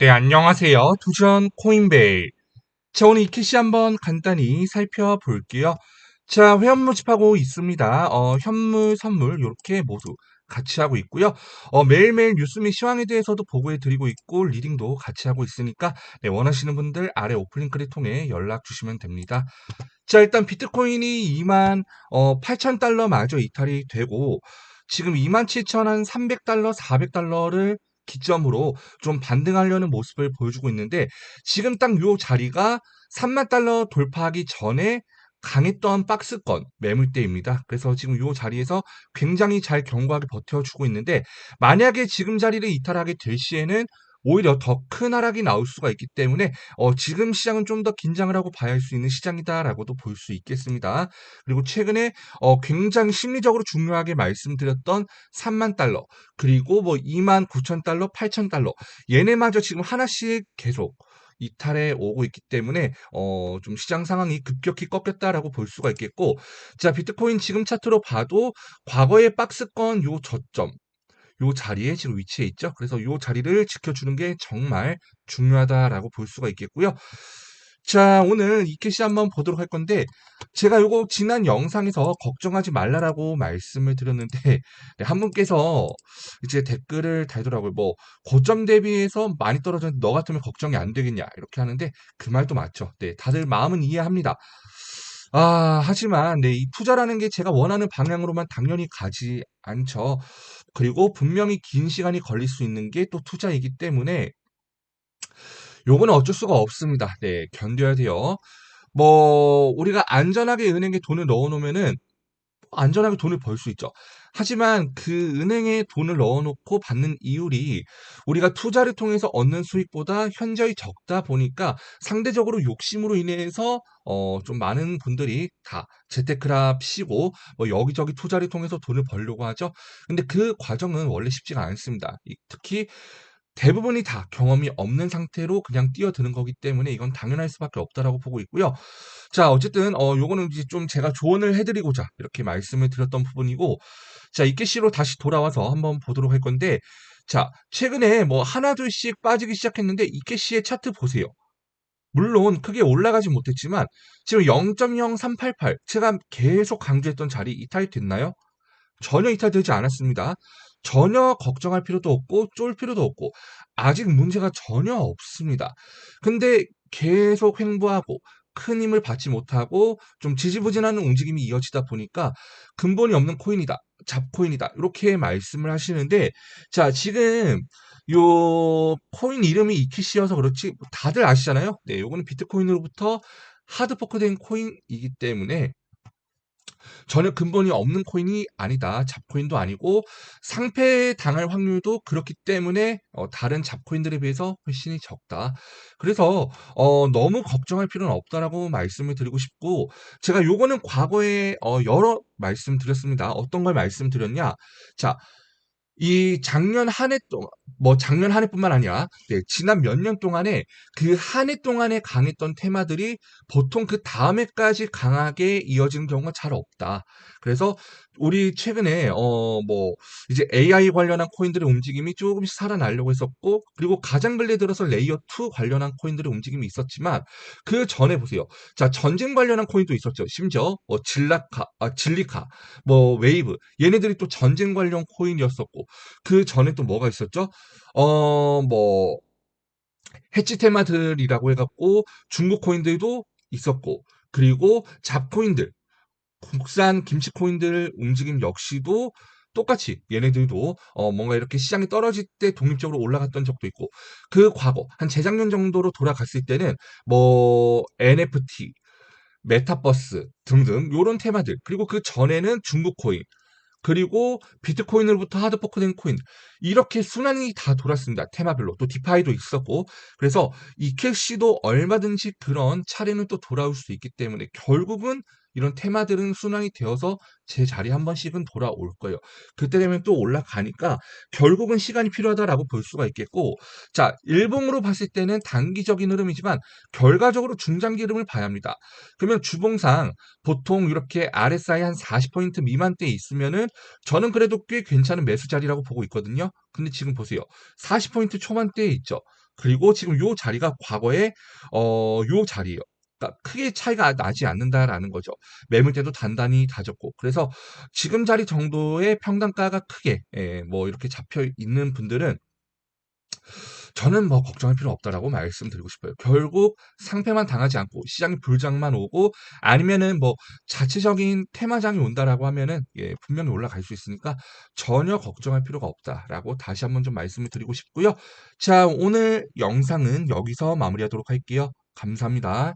네, 안녕하세요. 두전 코인베이. 자, 오늘 이 캐시 한번 간단히 살펴볼게요. 자, 회원 모집하고 있습니다. 어, 현물, 선물, 이렇게 모두 같이 하고 있고요. 어, 매일매일 뉴스 및 시황에 대해서도 보고해 드리고 있고, 리딩도 같이 하고 있으니까, 네, 원하시는 분들 아래 오픈링크를 통해 연락 주시면 됩니다. 자, 일단 비트코인이 2만, 어, 8천 달러 마저 이탈이 되고, 지금 2만 7천 한 300달러, 400달러를 기점으로 좀 반등하려는 모습을 보여주고 있는데 지금 딱 요 자리가 3만 달러 돌파하기 전에 강했던 박스권 매물대입니다. 그래서 지금 요 자리에서 굉장히 잘 견고하게 버텨주고 있는데 만약에 지금 자리를 이탈하게 될 시에는 오히려 더 큰 하락이 나올 수가 있기 때문에 어, 지금 시장은 좀 더 긴장을 하고 봐야 할 수 있는 시장이다라고도 볼 수 있겠습니다. 그리고 최근에 어, 굉장히 심리적으로 중요하게 말씀드렸던 3만 달러 그리고 뭐 2만 9천 달러, 8천 달러 얘네마저 지금 하나씩 계속 이탈해 오고 있기 때문에 어, 좀 시장 상황이 급격히 꺾였다라고 볼 수가 있겠고 자 비트코인 지금 차트로 봐도 과거의 박스권 요 저점 요 자리에 지금 위치해 있죠. 그래서 요 자리를 지켜주는 게 정말 중요하다라고 볼 수가 있겠고요. 자, 오늘 이 캐시 한번 보도록 할 건데, 제가 요거 지난 영상에서 걱정하지 말라라고 말씀을 드렸는데, 네, 한 분께서 이제 댓글을 달더라고요. 뭐, 고점 대비해서 많이 떨어졌는데 너 같으면 걱정이 안 되겠냐. 이렇게 하는데, 그 말도 맞죠. 네, 다들 마음은 이해합니다. 아, 하지만, 네, 이 투자라는 게 제가 원하는 방향으로만 당연히 가지 않죠. 그리고 분명히 긴 시간이 걸릴 수 있는 게 또 투자이기 때문에 요거는 어쩔 수가 없습니다. 네, 견뎌야 돼요. 뭐 우리가 안전하게 은행에 돈을 넣어 놓으면은 안전하게 돈을 벌 수 있죠. 하지만 그 은행에 돈을 넣어 놓고 받는 이율이 우리가 투자를 통해서 얻는 수익보다 현저히 적다 보니까 상대적으로 욕심으로 인해서 어 좀 많은 분들이 다 재테크라 피시고 뭐 여기저기 투자를 통해서 돈을 벌려고 하죠. 근데 그 과정은 원래 쉽지가 않습니다. 이 특히 대부분이 다 경험이 없는 상태로 그냥 뛰어드는 거기 때문에 이건 당연할 수밖에 없다라고 보고 있고요. 자, 어쨌든 어 요거는 이제 좀 제가 조언을 해 드리고자 이렇게 말씀을 드렸던 부분이고 자, 이케시로 다시 돌아와서 한번 보도록 할 건데 자, 최근에 뭐 하나 둘씩 빠지기 시작했는데 이케시의 차트 보세요. 물론 크게 올라가지 못했지만 지금 0.0388 제가 계속 강조했던 자리 이탈이 됐나요? 전혀 이탈되지 않았습니다. 전혀 걱정할 필요도 없고 쫄 필요도 없고 아직 문제가 전혀 없습니다. 근데 계속 횡보하고 큰 힘을 받지 못하고 좀 지지부진하는 움직임이 이어지다 보니까 근본이 없는 코인이다. 잡코인이다. 이렇게 말씀을 하시는데 자, 지금 요 코인 이름이 이키시여서 그렇지 다들 아시잖아요. 네, 요거는 비트코인으로부터 하드 포크된 코인이기 때문에 전혀 근본이 없는 코인이 아니다. 잡코인도 아니고 상패 당할 확률도 그렇기 때문에 어, 다른 잡코인들에 비해서 훨씬 적다. 그래서 어, 너무 걱정할 필요는 없다라고 말씀을 드리고 싶고 제가 요거는 과거에 어, 여러 말씀드렸습니다. 어떤 걸 말씀드렸냐? 자, 이 작년 한 해 동안 뭐 작년 한 해뿐만 아니라 네, 지난 몇 년 동안에 그 한 해 동안에 강했던 테마들이 보통 그 다음 해까지 강하게 이어지는 경우가 잘 없다. 그래서 우리 최근에 어 뭐 이제 AI 관련한 코인들의 움직임이 조금씩 살아나려고 했었고 그리고 가장 근래 들어서 레이어 2 관련한 코인들의 움직임이 있었지만 그 전에 보세요. 자, 전쟁 관련한 코인도 있었죠. 심지어 뭐 질라카 아 질리카 뭐 웨이브 얘네들이 또 전쟁 관련 코인이었었고 그 전에 또 뭐가 있었죠? 어뭐 해치 테마들이라고 해 갖고 중국 코인들도 있었고 그리고 잡코인들 국산 김치 코인들 움직임 역시도 똑같이 얘네들도 어 뭔가 이렇게 시장이 떨어질 때 독립적으로 올라갔던 적도 있고 그 과거 한 재작년 정도로 돌아갔을 때는 뭐 NFT, 메타버스 등등 요런 테마들 그리고 그 전에는 중국 코인 그리고 비트코인으로부터 하드포크된 코인. 이렇게 순환이 다 돌았습니다. 테마별로. 또 디파이도 있었고. 그래서 이 캐시도 얼마든지 그런 차례는 또 돌아올 수 있기 때문에 결국은 이런 테마들은 순환이 되어서 제 자리에 한 번씩은 돌아올 거예요. 그때 되면 또 올라가니까 결국은 시간이 필요하다라고 볼 수가 있겠고 자 일봉으로 봤을 때는 단기적인 흐름이지만 결과적으로 중장기 흐름을 봐야 합니다. 그러면 주봉상 보통 이렇게 RSI 한 40포인트 미만대에 있으면은 저는 그래도 꽤 괜찮은 매수 자리라고 보고 있거든요. 근데 지금 보세요. 40포인트 초반대에 있죠. 그리고 지금 요 자리가 과거에 어 요 자리예요. 그러니까 크게 차이가 나지 않는다라는 거죠. 매물대도 단단히 다졌고. 그래서 지금 자리 정도의 평단가가 크게 예 뭐 이렇게 잡혀 있는 분들은 저는 뭐 걱정할 필요 없다라고 말씀드리고 싶어요. 결국 상패만 당하지 않고 시장이 불장만 오고 아니면은 뭐 자체적인 테마장이 온다라고 하면은 예 분명히 올라갈 수 있으니까 전혀 걱정할 필요가 없다라고 다시 한번 좀 말씀을 드리고 싶고요. 자 오늘 영상은 여기서 마무리하도록 할게요. 감사합니다.